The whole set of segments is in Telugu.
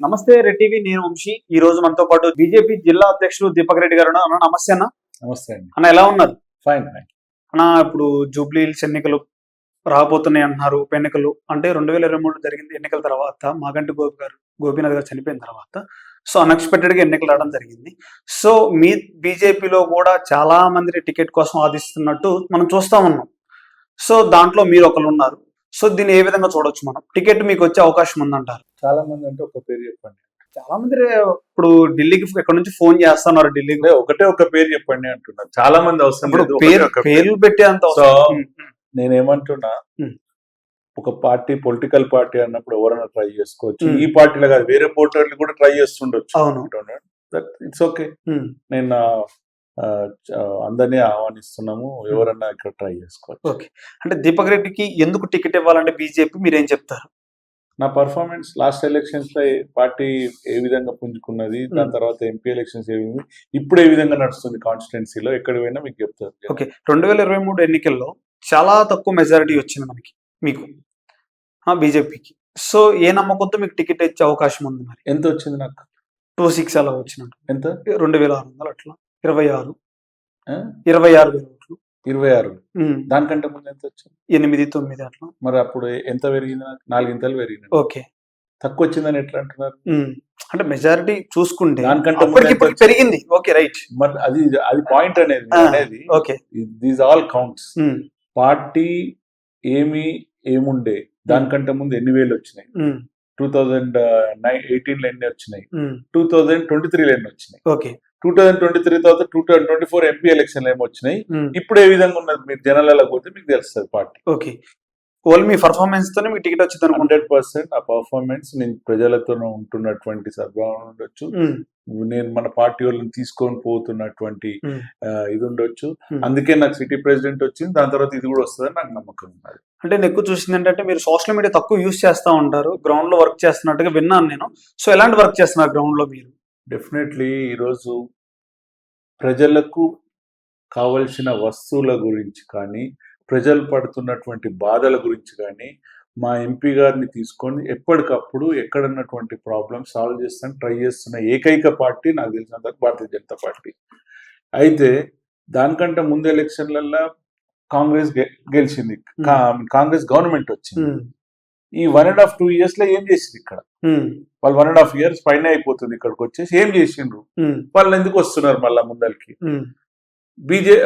నమస్తే రెడ్డివి నేను వంశీ. ఈ రోజు మనతో పాటు బీజేపీ జిల్లా అధ్యక్షులు దీపక్ రెడ్డి గారు. అన్న నమస్తే అన్న. నమస్తే అండి. అన్న ఎలా ఉన్నారు? ఫైన్ ఫైన్ అన్న ఇప్పుడు జూబ్లీ హిల్స్ ఎన్నికలు రాబోతున్నాయి అంటున్నారు ఉప ఎన్నికలు అంటే రెండు వేల ఇరవై మూడు జరిగింది ఎన్నికల తర్వాత మాగంటి గోపి గారు గోపీనాథ్ గారు చనిపోయిన తర్వాత. సో అన్ఎక్స్పెక్టెడ్గా ఎన్నికలు రావడం జరిగింది. సో మీ బీజేపీలో కూడా చాలా మంది టికెట్ కోసం ఆదిస్తున్నట్టు మనం చూస్తా ఉన్నాం. సో దాంట్లో మీరు ఒకరు ఉన్నారు. సో దీన్ని ఏ విధంగా చూడొచ్చు మనం? టికెట్ మీకు వచ్చే అవకాశం ఉందంటారు. చాలా మంది అంటే ఒక పేరు చెప్పండి. చాలా మంది ఇప్పుడు ఢిల్లీకి ఎక్కడ నుంచి ఫోన్ చేస్తున్నారు ఢిల్లీకి ఒకటే ఒక పేరు చెప్పండి అంటున్నారు చాలా మంది అవసరం. పేర్లు పెట్టే అంత నేనేమంటున్నా. ఒక పార్టీ పొలిటికల్ పార్టీ అన్నప్పుడు ఎవరైనా ట్రై చేసుకోవచ్చు. ఈ పార్టీలో కాదు వేరే పోటీలు కూడా ట్రై చేస్తుండొచ్చు. అవును. ఇట్స్ ఓకే నేను అందరినీ ఆహ్వానిస్తున్నాము ఎవరన్నా ఇక్కడ ట్రై చేసుకోవచ్చు. ఓకే. అంటే దీపక్ రెడ్డికి ఎందుకు టికెట్ ఇవ్వాలంటే బీజేపీ మీరేం చెప్తారు? నా పర్ఫార్మెన్స్ లాస్ట్ ఎలక్షన్స్లో పార్టీ ఏ విధంగా పుంజుకున్నది దాని ఉమ్. తర్వాత ఎంపీ ఎలక్షన్స్ ఏ విధంగా ఇప్పుడు ఏ విధంగా నడుస్తుంది కాన్స్టిట్యున్సీలో ఎక్కడ పోయినా మీకు చెప్తారు ఓకే రెండు వేల ఇరవై మూడు ఎన్నికల్లో చాలా తక్కువ మెజారిటీ వచ్చింది మనకి మీకు బీజేపీకి సో ఏ నమ్మకంతో మీకు టికెట్ ఇచ్చే అవకాశం ఉంది మరి? ఎంత వచ్చింది నాకు? టూ సిక్స్ అలా వచ్చినట్టు ఎంత? రెండు వేల ఆరు వందలు అట్లా. ఇరవై ఆరు? ఇరవై ఆరు వేల. ఇరవై ఆరు దానికంటే ముందు ఎంత వచ్చింది ఎనిమిది తొమ్మిది అట్లా. మరి అప్పుడు ఎంత పెరిగింది? నాకు నాలుగింతలు పెరిగింది ఓకే. తక్కువ వచ్చిందని ఎట్లా అంటున్నారు? అంటే మెజారిటీ చూసుకుంటే దానికంటే? పెరిగింది. Okay right. మరి అది అది పాయింట్ అనేది అనేది okay. These all counts. Party ఏమి ఏముండే దానికంటే ముందు ఎన్ని వేలు వచ్చినాయి? టూ థౌజండ్ నైన్ ఎయిటీన్లో ఎన్ని వచ్చినాయి? టూ థౌజండ్ ట్వంటీ త్రీలో ఎన్ని వచ్చినాయి? Okay. Two thousand twenty three తర్వాత two thousand twenty four MP election ఏమి వచ్చినాయి. ఇప్పుడు ఏ విధంగా ఉన్నది మీరు జనాలలో పోతే మీకు తెలుస్తుంది పార్టీ. ఓకే. ఓన్లీ మీ పర్ఫార్మెన్స్ తోనే మీకు టికెట్ వచ్చింది హండ్రెడ్ పర్సెంట్ ఆ పర్ఫార్మెన్స్ నేను ప్రజలతో ఉంటున్నటువంటి సద్భావన ఉండొచ్చు. నేను మన పార్టీ వాళ్ళని తీసుకొని పోతున్నటువంటి ఇది ఉండొచ్చు. అందుకే నాకు సిటీ ప్రెసిడెంట్ వచ్చింది. దాని తర్వాత ఇది కూడా వస్తుందని నాకు నమ్మకం ఉన్నది. అంటే నేను ఎక్కువ చూసింది ఏంటంటే మీరు సోషల్ మీడియా తక్కువ యూస్ చేస్తా ఉంటారు. గ్రౌండ్లో వర్క్ చేస్తున్నట్టుగా విన్నాను నేను. సో ఎలాంటి వర్క్ చేస్తున్నారు గ్రౌండ్లో మీరు? డెఫినెట్లీ ఈరోజు ప్రజలకు కావలసిన వస్తువుల గురించి కానీ ప్రజలు పడుతున్నటువంటి బాధల గురించి కానీ మా ఎంపీ గారిని తీసుకొని ఎప్పటికప్పుడు ఎక్కడున్నటువంటి ప్రాబ్లమ్ సాల్వ్ చేస్తాను ట్రై చేస్తున్న ఏకైక పార్టీ నాకు తెలిసినంత భారతీయ జనతా పార్టీ. అయితే దానికంటే ముందు ఎలక్షన్లలో కాంగ్రెస్ గె- గెలిచింది. కాంగ్రెస్ గవర్నమెంట్ వచ్చింది. ఈ వన్ అండ్ హాఫ్ టూ ఇయర్స్లో ఏం చేసింది ఇక్కడ? వాళ్ళు వన్ అండ్ హాఫ్ ఇయర్స్ పైన అయిపోతుంది ఇక్కడికి వచ్చేసి ఏం చేసిండ్రు? వాళ్ళు ఎందుకు వస్తున్నారు మళ్ళా ముందరికి? బీజే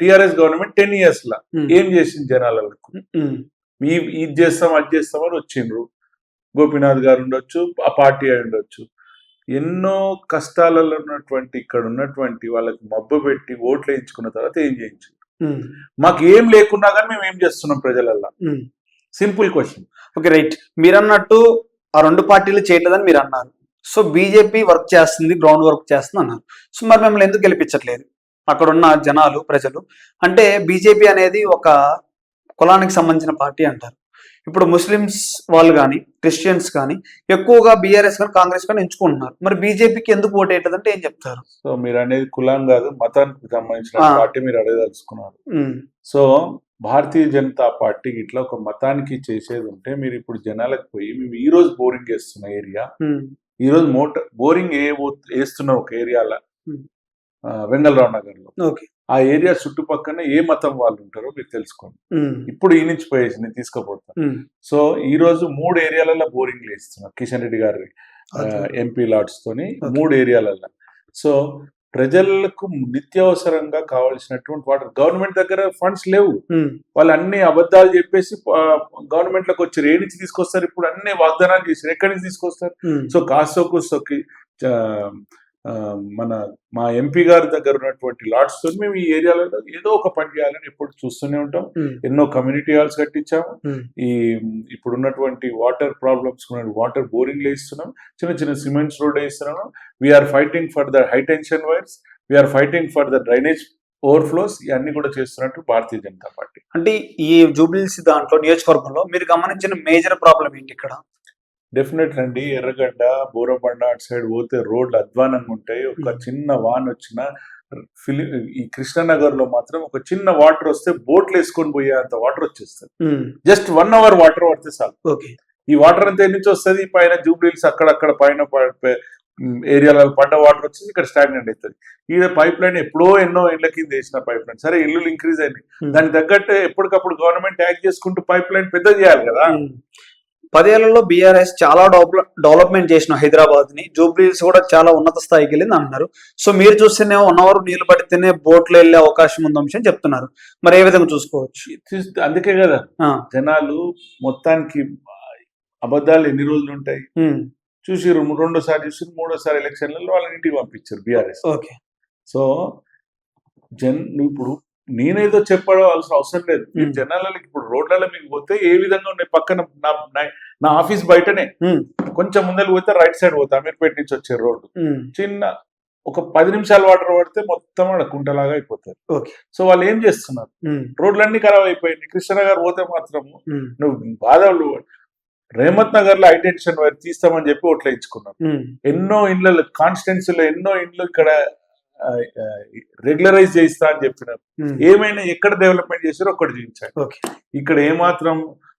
టిఆర్ఎస్ గవర్నమెంట్ టెన్ ఇయర్స్ లా ఏం చేసింది జనాలకు? ఈ ఇది చేస్తాం అది చేస్తాం అని వచ్చిండ్రు. గోపీనాథ్ గారు ఉండొచ్చు ఆ పార్టీ అయి ఉండొచ్చు. ఎన్నో కష్టాలలో ఉన్నటువంటి ఇక్కడ ఉన్నటువంటి వాళ్ళకి మబ్బు పెట్టి ఓట్లు వేయించుకున్న తర్వాత ఏం చేయించు మాకు ఏం లేకున్నా కానీ మేము ఏం చేస్తున్నాం ప్రజలల్లా. Simple question. Okay right. మీరు అన్నట్టు ఆ రెండు పార్టీలు చేయట్లేదని మీరు అన్నారు సో బీజేపీ వర్క్ చేస్తుంది గ్రౌండ్ వర్క్ చేస్తుంది అన్నారు. సో మరి మిమ్మల్ని ఎందుకు గెలిపించట్లేదు? అక్కడ ఉన్న జనాలు ప్రజలు. అంటే బీజేపీ అనేది ఒక కులానికి సంబంధించిన పార్టీ అంటారు. ఇప్పుడు ముస్లిమ్స్ వాళ్ళు కానీ క్రిస్టియన్స్ కానీ ఎక్కువగా బీఆర్ఎస్ కానీ కాంగ్రెస్ కానీ ఎంచుకుంటున్నారు. మరి బీజేపీకి ఎందుకు ఓటేయట్లేదంటే ఏం చెప్తారు? సో మీరు అనేది కులం కాదు మతానికి సంబంధించిన. పార్టీ మీరు అడగదలుచుకున్నారు. సో భారతీయ జనతా పార్టీకి ఇట్లా ఒక మతానికి చేసేది ఉంటే మీరు ఇప్పుడు జనాలకు పోయి మేము ఈ రోజు బోరింగ్ వేస్తున్న ఏరియా ఈ రోజు మోటార్ బోరింగ్ ఏ వేస్తున్న ఒక ఏరియాలో. వెంగళరావు నగర్లో ఆ ఏరియా చుట్టుపక్కన ఏ మతం వాళ్ళు ఉంటారో మీరు తెలుసుకోండి. ఇప్పుడు ఈ నుంచి పోయేసి నేను తీసుకుపోతాను ఉమ్, సో ఈ రోజు మూడు ఏరియాలలో బోరింగ్ వేస్తున్నారు కిషన్ రెడ్డి గారి ఎంపీ లాట్స్ తోని. మూడు ఏరియాలలో సో ప్రజలకు నిత్యావసరంగా కావాల్సినటువంటి వాటర్. గవర్నమెంట్ దగ్గర ఫండ్స్ లేవు. వాళ్ళు అన్ని అబద్ధాలు చెప్పేసి గవర్నమెంట్లోకి వచ్చారు ఏ నుంచి తీసుకొస్తారు. ఇప్పుడు అన్ని వాగ్దానాలు చేశారు. ఎక్కడి నుంచి తీసుకొస్తారు? సో ఆ, మన మా ఎంపీ గారి దగ్గర ఉన్నటువంటి లాట్స్తో మేము ఈ ఏరియాలో ఏదో ఒక పని చేయాలని ఎప్పుడు చూస్తూనే ఉంటాం. ఎన్నో కమ్యూనిటీ హాల్స్ కట్టించాము. ఈ ఇప్పుడు ఉన్నటువంటి వాటర్ ప్రాబ్లమ్స్ వాటర్ బోరింగ్ ఇస్తున్నాం చిన్న చిన్న సిమెంట్స్ రోడ్ వేస్తున్నాము. We're fighting for the high tension wires we're fighting for the drainage overflows ఇవన్నీ కూడా చేస్తున్నట్టు భారతీయ జనతా పార్టీ. అంటే ఈ జూబ్లీస్ దాంట్లో నియోజకవర్గంలో మీరు గమనించిన మేజర్ ప్రాబ్లం ఏంటి ఇక్కడ? డెఫినెట్ అండి ఎర్రగడ్డ బోరబండ అటు సైడ్ పోతే రోడ్లు అధ్వానంగా ఉంటాయి. ఒక చిన్న వాన్ వచ్చిన ఫిలి ఈ కృష్ణనగర్లో మాత్రం ఒక చిన్న వాటర్ వస్తే బోట్లు వేసుకొని పోయే అంత వాటర్ వచ్చేస్తుంది. జస్ట్ వన్ అవర్ వాటర్ పడితే చాలు. ఓకే ఈ వాటర్ అంతా ఎన్ని నుంచి వస్తుంది? పైన జూబ్లీస్ అక్కడక్కడ పైన ఏరియాలో పడ్డ వాటర్ వచ్చి ఇక్కడ స్టాగ్నెంట్ అవుతుంది. ఈ పైప్ లైన్ ఎప్పుడో ఎన్నో ఇళ్ళ కింద వేసిన పైప్ లైన్. సరే ఇల్లులు ఇంక్రీజ్ అయినాయి. Hmm. దానికి తగ్గట్టు ఎప్పటికప్పుడు గవర్నమెంట్ యాక్ట్ చేసుకుంటూ పైప్ లైన్ పెద్ద చేయాలి కదా. పదేళ్ళలో బీఆర్ఎస్ చాలా డెవలప్ డెవలప్మెంట్ చేసిన హైదరాబాద్ని జూబ్లీస్ కూడా చాలా ఉన్నత స్థాయికి వెళ్ళింది అంటున్నారు. సో మీరు చూస్తేనే వన్ అవర్ నీళ్ళు పడితేనే బోట్లు వెళ్ళే అవకాశం ఉంది అంశం చెప్తున్నారు. మరి ఏ విధంగా చూసుకోవచ్చు? అందుకే కదా. జనాలు మొత్తానికి అబద్ధాలు ఎన్ని రోజులు ఉంటాయి? చూసిరు రెండోసారి చూసి మూడోసారి ఎలక్షన్లలో వాళ్ళని ఇంటికి పంపించారు బీఆర్ఎస్ ఓకే. సో జన్ ఇప్పుడు నేనేదో చెప్పవలసిన అవసరం లేదు. మీరు. జనాలకి ఇప్పుడు రోడ్లలో మీకు పోతే ఏ విధంగా ఉన్నాయి పక్కన నా నా- ఆఫీస్ బయటనే. కొంచెం ముందర పోతే రైట్ సైడ్ పోతే అమీర్పేట నుంచి వచ్చే రోడ్డు. చిన్న ఒక పది నిమిషాలు వాటర్ పడితే మొత్తం ఆడ కుంటలాగా అయిపోతుంది ఓకే. సో వాళ్ళు ఏం చేస్తున్నారు? రోడ్లన్నీ ఖరాబ్ అయిపోయినాయి. కృష్ణనగర్ పోతే మాత్రము ఉమ్, నువ్వు బాధలు రేమత్ నగర్లో ఐడెంటిషన్ వైర్ తీస్తామని చెప్పి ఓట్లు ఇచ్చుకున్నారు ఎన్నో ఇండ్ల కాన్స్టిట్యున్సీలో ఎన్నో ఇండ్లు ఇక్కడ రెగ్యులరైజ్ చేయిస్తా అని చెప్పినారు. ఏమైనా ఎక్కడ డెవలప్మెంట్ చేసారో ఒక్కటి చూపించారు ఓకే. ఇక్కడ ఏమాత్రం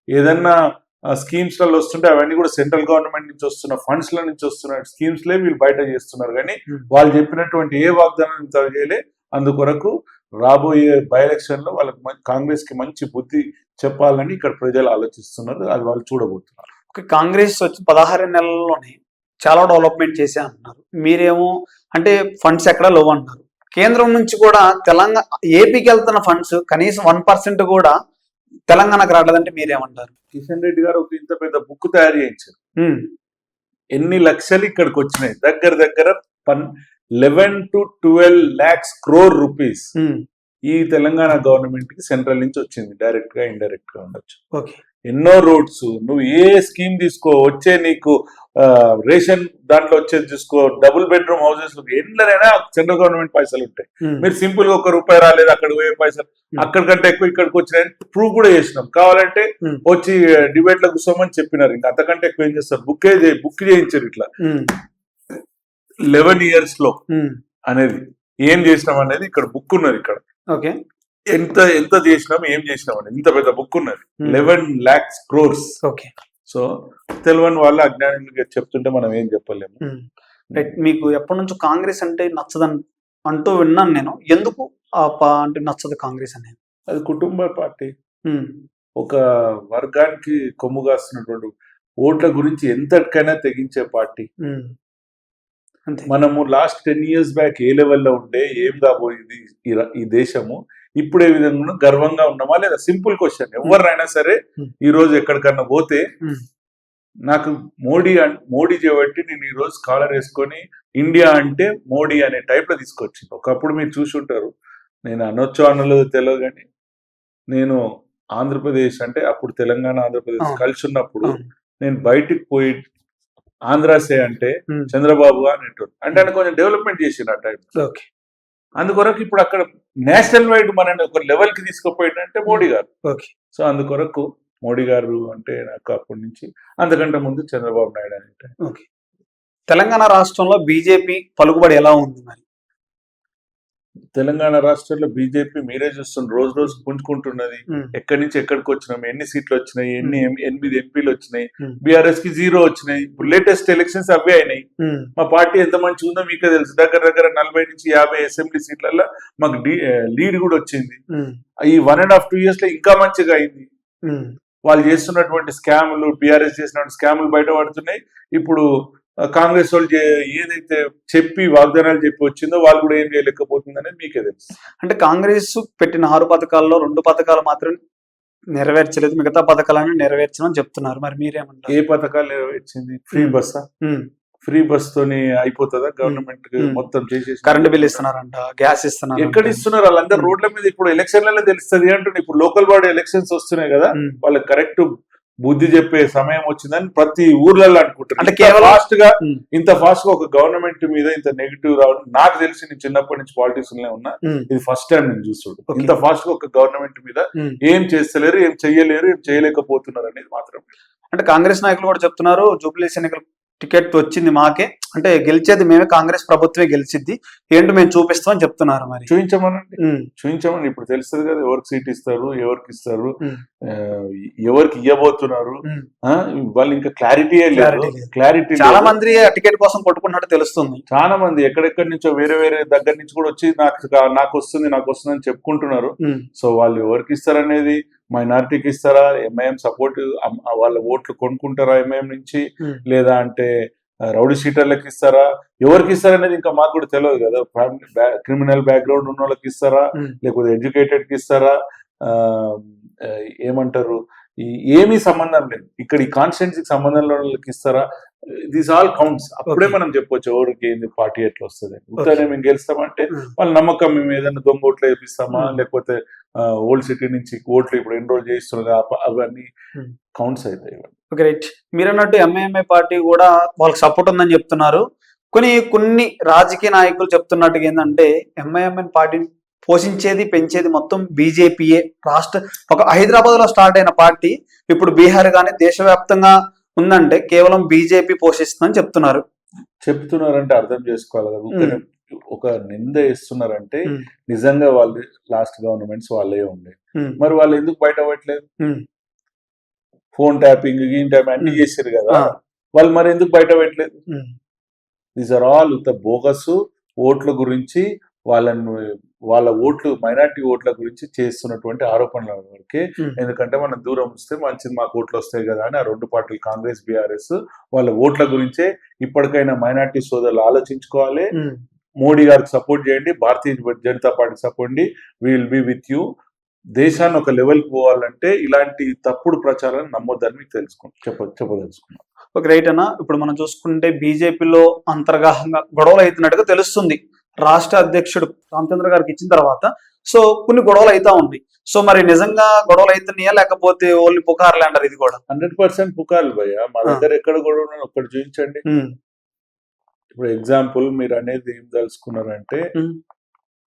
ఏదన్నా స్కీమ్స్లలో వస్తుంటే అవన్నీ కూడా సెంట్రల్ గవర్నమెంట్ నుంచి వస్తున్న ఫండ్స్ ల నుంచి వస్తున్న స్కీమ్స్ లే వీళ్ళు బయట చేస్తున్నారు. కానీ Hmm. వాళ్ళు చెప్పినటువంటి ఏ వాగ్దానం చేయలే. అందుకొరకు రాబోయే బై ఎలక్షన్లో వాళ్ళకి కాంగ్రెస్కి మంచి బుద్ధి చెప్పాలని ఇక్కడ ప్రజలు ఆలోచిస్తున్నారు. అది వాళ్ళు చూడబోతున్నారు. ఓకే కాంగ్రెస్ వచ్చి పదహారు నెలల్లోనే చాలా డెవలప్మెంట్ చేసే అంటున్నారు. మీరేమో అంటే ఫండ్స్ ఎక్కడ లోవ్ అంటున్నారు. కేంద్రం నుంచి కూడా తెలంగాణ ఏపీకి వెళ్తున్న ఫండ్స్ కనీసం వన్ పర్సెంట్ కూడా తెలంగాణకు రావట్లేదంటే మీరేమంటారు? కిషన్ రెడ్డి గారు ఒక ఇంత పెద్ద బుక్ తయారు చేయించారు. ఎన్ని లక్షలు ఇక్కడికి వచ్చినాయి? దగ్గర దగ్గర పన్ eleven to twelve lakhs crore rupees ఈ తెలంగాణ గవర్నమెంట్కి సెంట్రల్ నుంచి వచ్చింది. డైరెక్ట్గా ఇండైరెక్ట్గా ఉండొచ్చు ఎన్నో రోడ్స్ నువ్వు ఏ స్కీమ్ తీసుకో వచ్చే నీకు రేషన్ దాంట్లో వచ్చేది చూసుకో డబుల్ బెడ్రూమ్ హౌసెస్ ఎన్నైనా సెంట్రల్ గవర్నమెంట్ పైసలు ఉంటాయి. ఉమ్, మీరు సింపుల్గా ఒక రూపాయి రాలేదు అక్కడ పోయే పైసలు. Hmm. అక్కడికంటే ఎక్కువ ఇక్కడికి వచ్చినాయని ప్రూవ్ కూడా చేసినాం. కావాలంటే Hmm. వచ్చి డిబేట్లో కూర్చోమని చెప్పినారు. ఇంకా అంతకంటే ఎక్కువ ఏం చేస్తారు? బుక్ బుక్ చేయించారు ఇట్లా. లెవెన్ ఇయర్స్లో అనేది ఏం చేసినాం అనేది ఇక్కడ బుక్ ఉన్నది ఇక్కడ. ఓకే ఎంత ఎంత చేసినాం ఏం చేసినాం అనేది ఇంత పెద్ద బుక్ ఉన్నది. Hmm. Eleven lakhs crores okay so తెలియని వాళ్ళు అజ్ఞానులుగా చెప్తుంటే మనం ఏం చెప్పలేము. రైట్ మీకు ఎప్పటి నుంచో కాంగ్రెస్ అంటే నచ్చదని అంటూ విన్నాను నేను. ఎందుకు అంటే నచ్చదు కాంగ్రెస్ అనేది అది కుటుంబ పార్టీ. ఒక వర్గానికి కొమ్ము కాస్తున్నటువంటి ఓట్ల గురించి ఎంతటికైనా తెగించే పార్టీ. మనము లాస్ట్ టెన్ ఇయర్స్ బ్యాక్ ఏ లెవెల్లో ఉండే ఏం కాబోయింది ఈ దేశము? ఇప్పుడు ఏ విధంగా? గర్వంగా ఉన్నామా లేదా సింపుల్ క్వశ్చన్ ఎవరినైనా సరే Hmm. ఈ రోజు ఎక్కడికన్నా పోతే Hmm. నాకు మోడీ అన్- మోడీ చేయబట్టి నేను ఈ రోజు కాలర్ వేసుకొని ఇండియా అంటే మోడీ అనే టైప్లో తీసుకొచ్చింది ఒకప్పుడు మీరు చూసి ఉంటారు నేను అనొచ్చు అనలేదు తెలియదు కానీ నేను ఆంధ్రప్రదేశ్ అంటే అప్పుడు తెలంగాణ ఆంధ్రప్రదేశ్. కలిసి ఉన్నప్పుడు. నేను బయటికి పోయి ఆంధ్రాసే అంటే చంద్రబాబు అనేటోడు అంటే ఆయన కొంచెం డెవలప్మెంట్ చేసిన ఆ టైం అందుకొరకు ఇప్పుడు అక్కడ నేషనల్ వైడ్ మనని ఒక లెవెల్కి తీసుకుపోయిందంటే మోడీ గారు. ఓకే సో అందుకొరకు మోడీ గారు అంటే నాకు అప్పటి నుంచి అంతకంటే ముందు చంద్రబాబు నాయుడు అంటే ఓకే తెలంగాణ రాష్ట్రంలో బీజేపీ పలుకుబడి ఎలా ఉంది మరి? తెలంగాణ రాష్ట్రంలో బీజేపీ మీరే చూస్తున్న రోజు రోజు పుంజుకుంటున్నది ఎక్కడి నుంచి ఎక్కడికి వచ్చినాం? ఎన్ని సీట్లు వచ్చినాయి? ఎన్ని ఎనిమిది ఎంపీలు వచ్చినాయి. బీఆర్ఎస్కి జీరో వచ్చినాయి. ఇప్పుడు లేటెస్ట్ ఎలక్షన్స్ అవే అయినాయి. మా పార్టీ ఎంత మంచిగా ఉందో మీకే తెలుసు. దగ్గర దగ్గర నలభై నుంచి యాభై అసెంబ్లీ సీట్లలో మాకు లీడ్ కూడా వచ్చింది. ఈ వన్ అండ్ హాఫ్ టూ ఇయర్స్లో ఇంకా మంచిగా అయింది. వాళ్ళు చేస్తున్నటువంటి స్కాములు బీఆర్ఎస్ చేసినటువంటి స్కాములు బయటపడుతున్నాయి. ఇప్పుడు కాంగ్రెస్ వాళ్ళు ఏదైతే చెప్పి వాగ్దానాలు చెప్పి వచ్చిందో వాళ్ళు కూడా ఏం చేయలేకపోతుంది అనేది మీకే తెలుసు. అంటే కాంగ్రెస్ పెట్టిన ఆరు పథకాల్లో రెండు పథకాలు మాత్రం నెరవేర్చలేదు. మిగతా పథకాలను నెరవేర్చమని చెప్తున్నారు. మరి మీరేమంటారు? ఏ పథకాలు నెరవేర్చింది? ఫ్రీ. బస్సా? ఉమ్, ఫ్రీ బస్ తోని అయిపోతుందా గవర్నమెంట్. మొత్తం చేసేసి? కరెంట్ బిల్ ఇస్తున్నారంట గ్యాస్ ఇస్తున్నారు ఎక్కడ ఇస్తున్నారు వాళ్ళందరూ? రోడ్ల మీద ఇప్పుడు ఎలక్షన్లలో తెలుస్తుంది అంటుండే ఇప్పుడు లోకల్ బాడీ ఎలక్షన్స్ వస్తున్నాయి కదా. వాళ్ళకి కరెక్ట్ బుద్ధి చెప్పే సమయం వచ్చిందని ప్రతి ఊర్లలో అనుకుంటారు. అంటే ఫాస్ట్గా. ఇంత ఫాస్ట్గా ఒక గవర్నమెంట్ మీద ఇంత నెగిటివ్ రావడం నాకు తెలిసి నేను చిన్నప్పటి నుంచి పాలిటిక్స్లో ఉన్నా ఇది ఫస్ట్ టైం నేను చూస్తాడు Okay. ఇంత ఫాస్ట్గా ఒక గవర్నమెంట్ మీద ఏం చేస్తలేరు ఏం చెయ్యలేరు ఏం చేయలేకపోతున్నారు అనేది మాత్రం. అంటే కాంగ్రెస్ నాయకులు కూడా చెప్తున్నారు జూబ్లీస్ ఎన్నికల టికెట్ వచ్చింది మాకే. అంటే గెలిచేది మేమే కాంగ్రెస్ ప్రభుత్వమే గెలిచిద్ది. ఏంటి మేము చూపిస్తామని చెప్తున్నారు మరి. చూపించమనండి చూపించమని ఇప్పుడు తెలుస్తుంది కదా ఎవరికి సీట్ ఇస్తారు ఎవరికి ఇస్తారు ఎవరికి ఇవ్వబోతున్నారు. వాళ్ళు ఇంకా క్లారిటీ లేదు. క్లారిటీ చాలా మంది టికెట్ కోసం కొట్టుకున్నట్టు తెలుస్తుంది. చాలా మంది ఎక్కడెక్కడి నుంచో వేరే వేరే దగ్గర నుంచి కూడా వచ్చి నాకు నాకు వస్తుంది నాకు వస్తుంది అని చెప్పుకుంటున్నారు సో వాళ్ళు ఎవరికి ఇస్తారనేది మైనారిటీకి ఇస్తారా? ఎంఐఎం సపోర్ట్ వాళ్ళ ఓట్లు కొనుక్కుంటారా ఎంఐఎం నుంచి? ఉమ్, లేదా అంటే రౌడీ షీటర్లకు ఇస్తారా? ఎవరికి ఇస్తారనేది ఇంకా మాకు కూడా తెలియదు కదా. ఫ్యామిలీ క్రిమినల్ బ్యాక్గ్రౌండ్ ఉన్న వాళ్ళకి ఇస్తారా? ఉమ్. లేకపోతే ఎడ్యుకేటెడ్కి ఇస్తారా ఏమంటారు? ఏమీ సంబంధం లేదు ఇక్కడ ఈ కాన్స్టిట్యున్సీకి సంబంధం ఇస్తారా దిస్ ఆల్ కౌంట్స్ అప్పుడే. మనం చెప్పొచ్చు ఎవరికి ఏంది పార్టీ ఎట్లా వస్తుంది ఉత్తనే మేము గెలుస్తామంటే ఉమ్. వాళ్ళ నమ్మకం మేము ఏదైనా దొంగ ఓట్లు వేపిస్తామా Hmm. లేకపోతే ఓల్డ్ సిటీ నుంచి ఓట్లు ఇప్పుడు ఎన్రోల్ చేస్తున్నారు అవన్నీ Hmm. కౌంట్స్ అవుతాయి ఇవన్నీ. ఓకే రైట్ మీరు అన్నట్టు ఎంఐఎంఐ పార్టీ కూడా వాళ్ళకి సపోర్ట్ ఉందని చెప్తున్నారు కొన్ని కొన్ని రాజకీయ నాయకులు చెప్తున్నట్టుగా ఏంటంటే ఎంఐఎంఐ పార్టీని పోషించేది పెంచేది మొత్తం బీజేపీయే. రాష్ట్ర ఒక హైదరాబాద్లో స్టార్ట్ అయిన పార్టీ ఇప్పుడు బీహార్ కానీ దేశవ్యాప్తంగా ఉందంటే కేవలం బీజేపీ పోషిస్తుందని చెప్తున్నారు. చెప్తున్నారంటే అర్థం చేసుకోవాలి కదా. ఒక నింద వేస్తున్నారంటే Hmm. నిజంగా వాళ్ళు లాస్ట్ గవర్నమెంట్స్ వాళ్ళే ఉండే. మరి వాళ్ళు ఎందుకు బయట ఉమ్, ఫోన్ ట్యాపింగ్ గీన్ ట్యాపింగ్ అన్ని. చేశారు కదా. వాళ్ళు మరి ఎందుకు బయట పెట్టలేదు దీస్ ఆర్ ఆల్ ఉత్త బోగస్ ఓట్ల గురించి వాళ్ళను వాళ్ళ ఓట్లు మైనార్టీ ఓట్ల గురించి చేస్తున్నటువంటి ఆరోపణల వరకే. ఎందుకంటే మనం దూరం వస్తే మంచిది మాకు ఓట్లు వస్తాయి కదా అని ఆ రెండు పార్టీలు కాంగ్రెస్ బీఆర్ఎస్ వాళ్ళ ఓట్ల గురించే ఇప్పటికైనా మైనార్టీ సోదరులు ఆలోచించుకోవాలి. మోడీ గారికి సపోర్ట్ చేయండి Bharatiya Janata party support will be with you దేశాన్ని ఒక లెవెల్కి పోవాలంటే ఇలాంటి తప్పుడు ప్రచారాన్ని నమ్మొద్దని మీకు తెలుసుకుని చెప్ప చెప్పదలుచుకున్నాను ఒక రైట్ అన్న ఇప్పుడు మనం చూసుకుంటే బీజేపీలో అంతర్గాహంగా గొడవలు అవుతున్నట్టుగా తెలుస్తుంది. రాష్ట్ర అధ్యక్షుడు రామచంద్ర గారికి ఇచ్చిన తర్వాత సో కొన్ని గొడవలు అవుతా ఉన్నాయి. సో మరి నిజంగా గొడవలు అవుతున్నాయా లేకపోతే ఓన్లీ పుకార్లే అంటారు ఇది కూడా? హండ్రెడ్ పర్సెంట్ పుకార్లు భయ్య. మా. దగ్గర ఎక్కడ కూడా ఉన్నాను ఒక్కటి చూపించండి. ఇప్పుడు ఎగ్జాంపుల్ మీరు అనేది ఏం తెలుసుకున్నారంటే ఉమ్,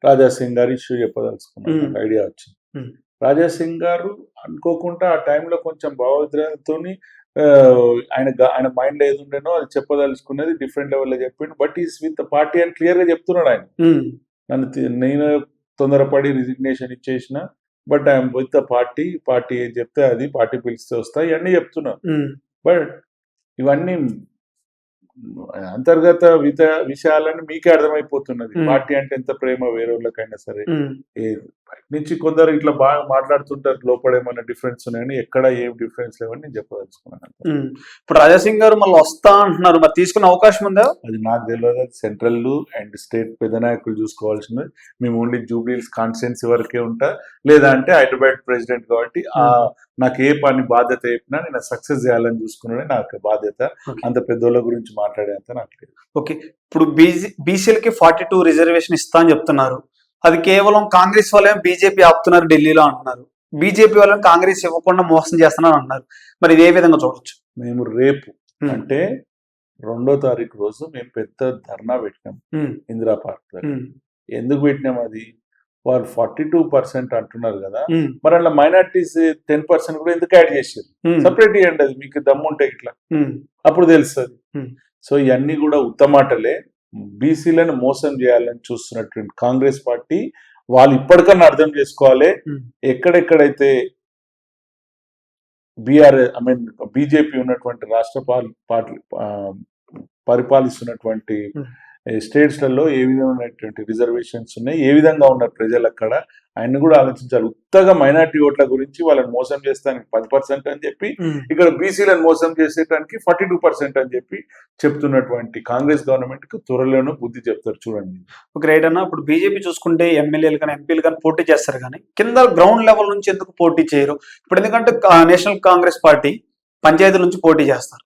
రాజా సింగ్ గారు ఇష్యూ చెప్పదలుచుకున్నారు ఐడియా వచ్చింది. మ్మ్. రాజా సింగ్ గారు అనుకోకుండా ఆ టైంలో కొంచెం భావోద్రేకంతో ఆయన ఆయన మైండ్ ఏది ఉండేనో అది చెప్పదలుచుకున్నది డిఫరెంట్ లెవెల్లో చెప్పిండు. బట్ ఈస్ విత్ పార్టీ అని క్లియర్గా చెప్తున్నాడు ఆయన. ఉమ్, నన్ను నేను తొందరపడి రిజిగ్నేషన్ ఇచ్చేసిన but I'm with the party party ఏది చెప్తే అది పార్టీ పిలిస్తే వస్తాయి ఇవన్నీ చెప్తున్నా. బట్ ఇవన్నీ అంతర్గత విత విషయాలని మీకే అర్థమైపోతున్నది. Hmm. పార్టీ అంటే ఎంత ప్రేమ వేరే వాళ్ళకైనా సరే. ఏ- నుంచి కొందరు ఇట్లా బాగా మాట్లాడుతుంటారు లోపల ఏమైనా డిఫరెన్స్ ఉన్నాయని ఎక్కడ ఏం డిఫరెన్స్ లేవని నేను చెప్పదలుచుకున్నాను. ఇప్పుడు రాజాసింగ్ గారు మళ్ళీ వస్తా అంటున్నారు. మరి తీసుకునే అవకాశం ఉందా? అది నాకు తెలియదు. అది సెంట్రల్ అండ్ స్టేట్ పెద్ద నాయకులు చూసుకోవాల్సింది. మేము ఓన్లీ జూబ్లీస్ కాన్స్టిట్యున్సీ వరకే ఉంటా. లేదా అంటే హైదరాబాద్ ప్రెసిడెంట్ కాబట్టి ఆ నాకు ఏ పని బాధ్యత చెప్పినా నేను సక్సెస్ చేయాలని చూసుకున్నది నాకు బాధ్యత. అంత పెద్దోళ్ళ గురించి మాట్లాడేంత నాకు లేదు. ఓకే. ఇప్పుడు బీజీ బీసీలకి ఫార్టీ టూ రిజర్వేషన్ ఇస్తా అని చెప్తున్నారు. అది కేవలం కాంగ్రెస్ వాళ్ళే బీజేపీ ఆపుతున్నారు ఢిల్లీలో అంటున్నారు. బీజేపీ వాళ్ళని కాంగ్రెస్ ఇవ్వకుండా మోసం చేస్తున్నారు అంటున్నారు. మరి ఇది ఏ విధంగా చూడొచ్చు? మేము రేపు అంటే రెండో తారీఖు రోజు మేము పెద్ద ధర్నా పెట్టినాం ఇందిరా పార్క్ ఎందుకు పెట్టినాం అది? వాళ్ళు ఫార్టీ టూ పర్సెంట్ అంటున్నారు కదా. మరి అలా మైనార్టీస్ టెన్ పర్సెంట్ కూడా ఎందుకు యాడ్ ఉమ్, సపరేట్ ఇవ్వండి అది మీకు దమ్ముంటే ఇట్లా. అప్పుడు తెలుస్తుంది. సో ఇవన్నీ కూడా ఉత్తమాటలే. బీసీలను మోసం చేయాలని చూస్తున్నటువంటి కాంగ్రెస్ పార్టీ వాళ్ళు ఇప్పటికన్నా అర్థం చేసుకోవాలి. ఎక్కడెక్కడైతే బీఆర్ ఐ మీన్ బీజేపీ ఉన్నటువంటి రాష్ట్ర పార్టీ పరిపాలిస్తున్నటువంటి. స్టేట్స్లలో ఏ విధమైనటువంటి రిజర్వేషన్స్ ఉన్నాయి ఏ విధంగా ఉన్నారు ప్రజలు అక్కడ? ఆయన కూడా ఆలోచించాలి. ఉత్తగా మైనార్టీ ఓట్ల గురించి వాళ్ళని మోసం చేస్తానికి పది పర్సెంట్ అని చెప్పి ఇక్కడ బీసీలను మోసం చేసేటానికి ఫార్టీ టూ పర్సెంట్ అని చెప్పి చెప్తున్నటువంటి కాంగ్రెస్ గవర్నమెంట్కు త్వరలోనూ బుద్ధి చెప్తారు చూడండి. ఒక రైట్ అన్న ఇప్పుడు బీజేపీ చూసుకుంటే ఎమ్మెల్యేలు కానీ ఎంపీలు కానీ పోటీ చేస్తారు కానీ కింద గ్రౌండ్ లెవెల్ నుంచి ఎందుకు పోటీ చేయరు? ఇప్పుడు ఎందుకంటే నేషనల్ కాంగ్రెస్ పార్టీ పంచాయతీల నుంచి పోటీ చేస్తారు.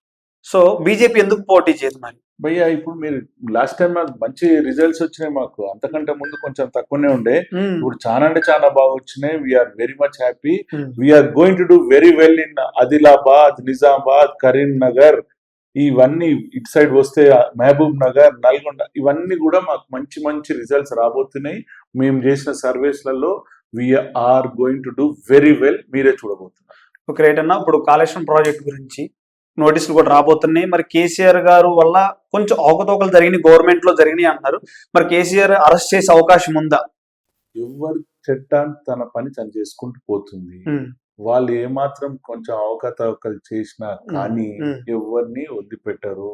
సో బీజేపీ ఎందుకు పోటీ చేయదు మరి? భయ్యా ఇప్పుడు మీరు లాస్ట్ టైం మాకు మంచి రిజల్ట్స్ వచ్చినాయి మాకు. అంతకంటే ముందు కొంచెం తక్కువనే ఉండే. ఇప్పుడు చాలా అంటే చాలా బాగా వచ్చినాయి. We're very much happy we're going to do very well in Adilabad Nizamabad Karimnagar ఇవన్నీ ఇటు సైడ్ వస్తే మహబూబ్ నగర్ నల్గొండ ఇవన్నీ కూడా మాకు మంచి మంచి రిజల్ట్స్ రాబోతున్నాయి. మేము చేసిన సర్వేస్లలో we're going to do very well మీరే చూడబోతున్నారు. ఒక రైట్ అన్న ఇప్పుడు కాళేశ్వరం ప్రాజెక్ట్ గురించి నోటీసులు కూడా రాబోతున్నాయి. మరి కేసీఆర్ గారు వల్ల కొంచెం అవకతవకలు జరిగినాయి గవర్నమెంట్లో జరిగినాయి అంటున్నారు. మరి కేసీఆర్ అరెస్ట్ చేసే అవకాశం ఉందా? ఎవరు చట్టాన్ని తన పని తను చేసుకుంటూ పోతుంది. వాళ్ళు ఏమాత్రం కొంచెం అవకతవకలు చేసినా కానీ. ఎవరిని వదిలిపెట్టరు.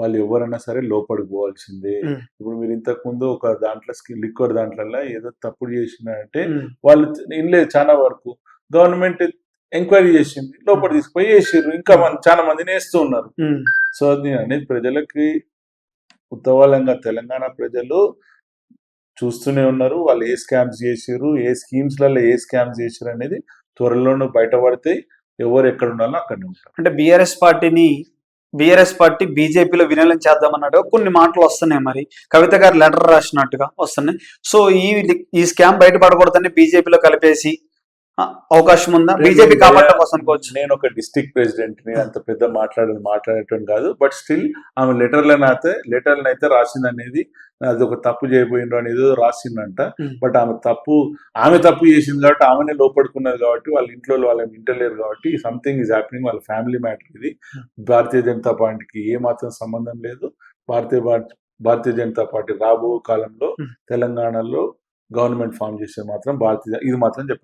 వాళ్ళు ఎవరైనా సరే లోపలికి పోవాల్సిందే. ఇప్పుడు మీరు ఇంతకు ముందు ఒక దాంట్లో లిక్వర్ దాంట్లో ఏదో తప్పుడు చేసినారంటే వాళ్ళు ఇన్లేదు చాలా వరకు. గవర్నమెంట్ ఎంక్వైరీ చేసింది. లోపల తీసుకుపోయి వేసిర్రు ఇంకా మంది చాలా మందిని వేస్తూ ఉన్నారు. సో అది అనేది ప్రజలకి ఉత్తవాలంగా తెలంగాణ ప్రజలు చూస్తూనే ఉన్నారు. వాళ్ళు ఏ స్కామ్స్ చేసిర్రు ఏ స్కీమ్స్లలో ఏ స్కామ్స్ చేసిర్రు అనేది త్వరలోనే బయటపడితే ఎవరు ఎక్కడ ఉండాలో అక్కడనే ఉంటారు. అంటే బీఆర్ఎస్ పార్టీని బీఆర్ఎస్ పార్టీ బీజేపీలో విలీనం చేద్దామన్నట్టుగా కొన్ని మాటలు వస్తున్నాయి మరి. కవిత గారు లెటర్ రాసినట్టుగా వస్తున్నాయి. సో ఈ ఈ స్కామ్ బయటపడకూడదని బీజేపీలో కలిపేసి అవకాశం ఉందా? బీజేపీ కాపాడటం కోసం అనుకోవచ్చు. నేను ఒక డిస్ట్రిక్ట్ ప్రెసిడెంట్ని అంత పెద్ద మాట్లాడేది మాట్లాడటం కాదు. బట్ స్టిల్ ఆమె లెటర్లను అయితే లెటర్లను అయితే రాసింది అనేది అది ఒక తప్పు చేయబోయిండ్రు అనేది రాసిందంట. బట్ ఆమె తప్పు ఆమె తప్పు చేసింది కాబట్టి ఆమెనే లోపడుకున్నది కాబట్టి వాళ్ళ ఇంట్లో వాళ్ళ వింటలేరు కాబట్టి సంథింగ్ ఈజ్ హ్యాపెనింగ్ వాళ్ళ ఫ్యామిలీ మ్యాటర్ ఇది. భారతీయ జనతా పార్టీకి ఏ మాత్రం సంబంధం లేదు. భారతీయ భారతీయ జనతా పార్టీ రాబో కాలంలో. తెలంగాణలో గవర్నమెంట్ ఫామ్ చేసే మాత్రం భారతీయ ఇది మాత్రం చెప్పదు